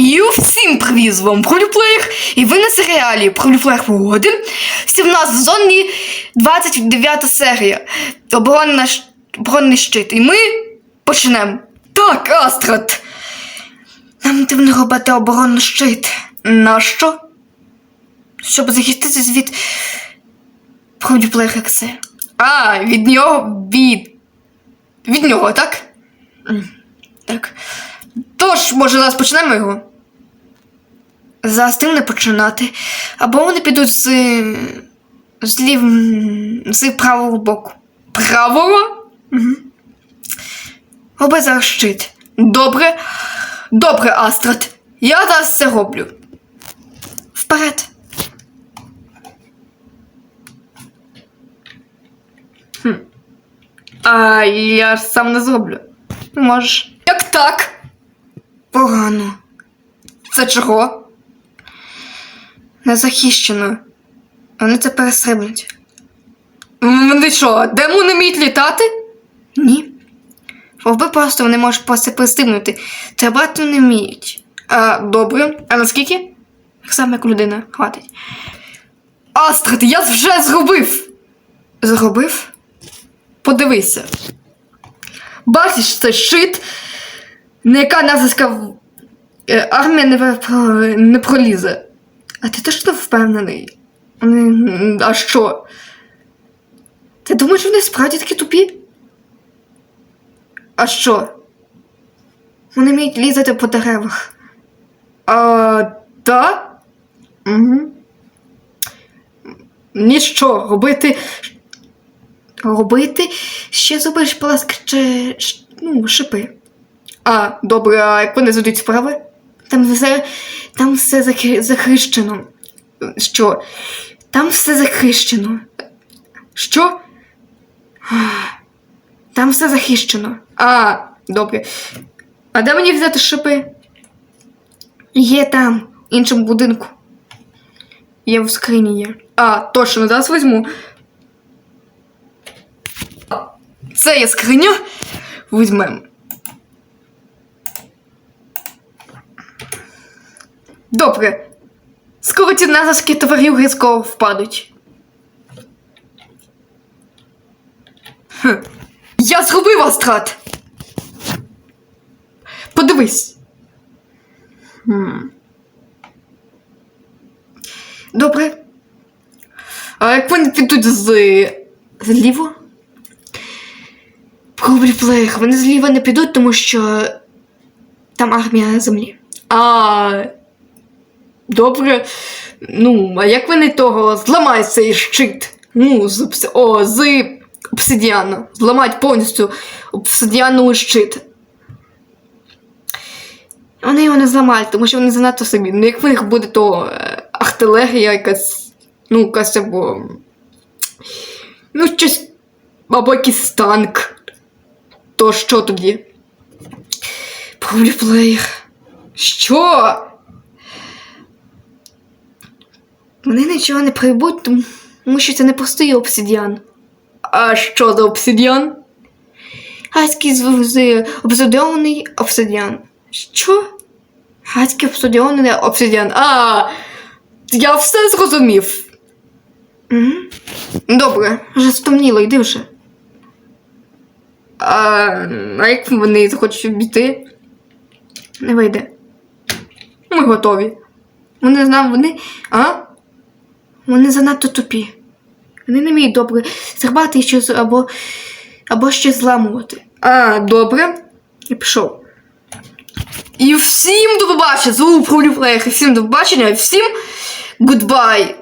І всім привіт з вами Пролюплеєр, і ви на серіалі Пролюплеєр погоди. Всі в нас в зоні 29 серія. Оборонна, оборонний щит. І ми почнемо. Так, Астрад. Нам потрібно робити оборонний щит. Нащо? Щоб захиститися від Пролюплеєр Ексе. А, від нього від. Від нього, так? Так. Тож, може, зараз почнемо його? Тим не починати. Або вони підуть з. з лів. з правого боку. Правого? Угу. Роби зараз щит. Добре. Добре, Астрад. Я зараз це роблю. Вперед. Хм. А я ж сам не зроблю. Можеш. Як так? Погано. Це чого? Незахищено. Вони це перестрибнуть. Вони що, демони вміють літати? Ні. Вовби просто вони можуть просто перестрибнути. Треба не вміють. А, добре. А наскільки? Так само, як людина. Хватить. Астрид, я вже зробив. Зробив? Подивися. Бачиш, це щит, на яка натиска е, армія не, не пролізе. А ти точно впевнений? А що? Ти думаєш, вони справді такі тупі? А що? Вони вміють лізати по деревах. А, та? Угу. Ніщо, робити. Робити ще зробиш, ще, ш- ну, шипи. А, добре, а як вони зайдуть справи? Там все, там все захищено. Що? Там все захищено. Що? Там все захищено. А, добре. А де мені взяти шипи? Є там, в іншому будинку. Є в скрині є. А, точно, зараз візьму. Це є скриня. Візьмемо. Добре. Скоро ті назаски товарів різко впадуть. Я зробив астрат. Подивись. Добре. А як вони підуть з зліво? Пробліплеєр. Вони зліва не підуть, тому що там армія землі. А. Добре. Ну, а як вони того зламають цей щит? Ну, з, обс- о, з обсидіану. Зламають повністю обсидіановий щит. Вони його не зламають, тому що вони занадто собі. Ну, як в них буде то е, артилерія якась, ну, якась або. Ну, щось. Або якийсь танк. То що тоді? Пробліплеєр. Що? Вони нічого не прибуть, тому що це не простий обсидіан. А що за обсидіан? Гацький з- з обсидіонний обсидіан. Що? Гацький обсидіонний обсидіан. А, я все зрозумів. Угу. Добре, вже стомніло, йди вже. А, а як вони захочуть обійти? Не вийде. Ми готові. Вони знав, вони. А? Вони занадто тупі. Вони не вміють добре стрибати щось або, або щось зламувати. А, добре. І пішов. І всім до побачення! Пролюфлеєх, і всім до побачення, всім гудбай!